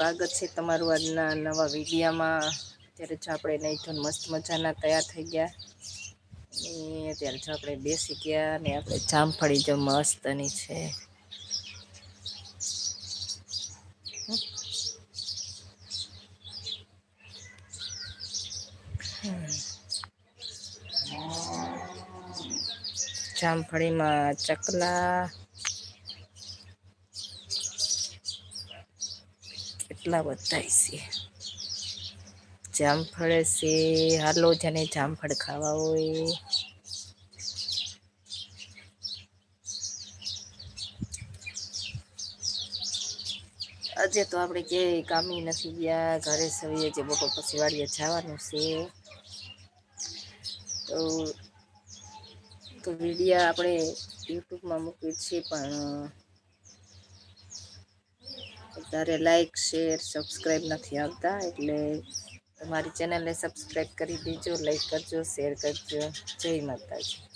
સ્વાગત છે તમારું આજના નવા વિડીયામાં. અત્યારે જો આપણે નહીં તો મસ્ત મજાના તૈયાર થઈ ગયા. અને અત્યારે જો આપણે બેસી ગયા અને આપણે જામફળી જો મસ્તની છે. જામફળીમાં ચકલા કેટલા બધા છે. જામફળ છે, હાલો જેને જામફળ ખાવા હોય. આજે તો આપણે ક્યાંય કામી નથી ગયા, ઘરે સવીએ જે બપોર પછી વાડીએ જવાનું છે. તો તો વિડીયા આપણે યુટ્યુબમાં મૂકીએ છીએ પણ તારે લાઈક શેર સબસ્ક્રાઈબ નથી આવતા, એટલે તમારી ચેનલને સબસ્ક્રાઈબ કરી દેજો લાઈક કરજો શેર કરજો. જય માતાજી.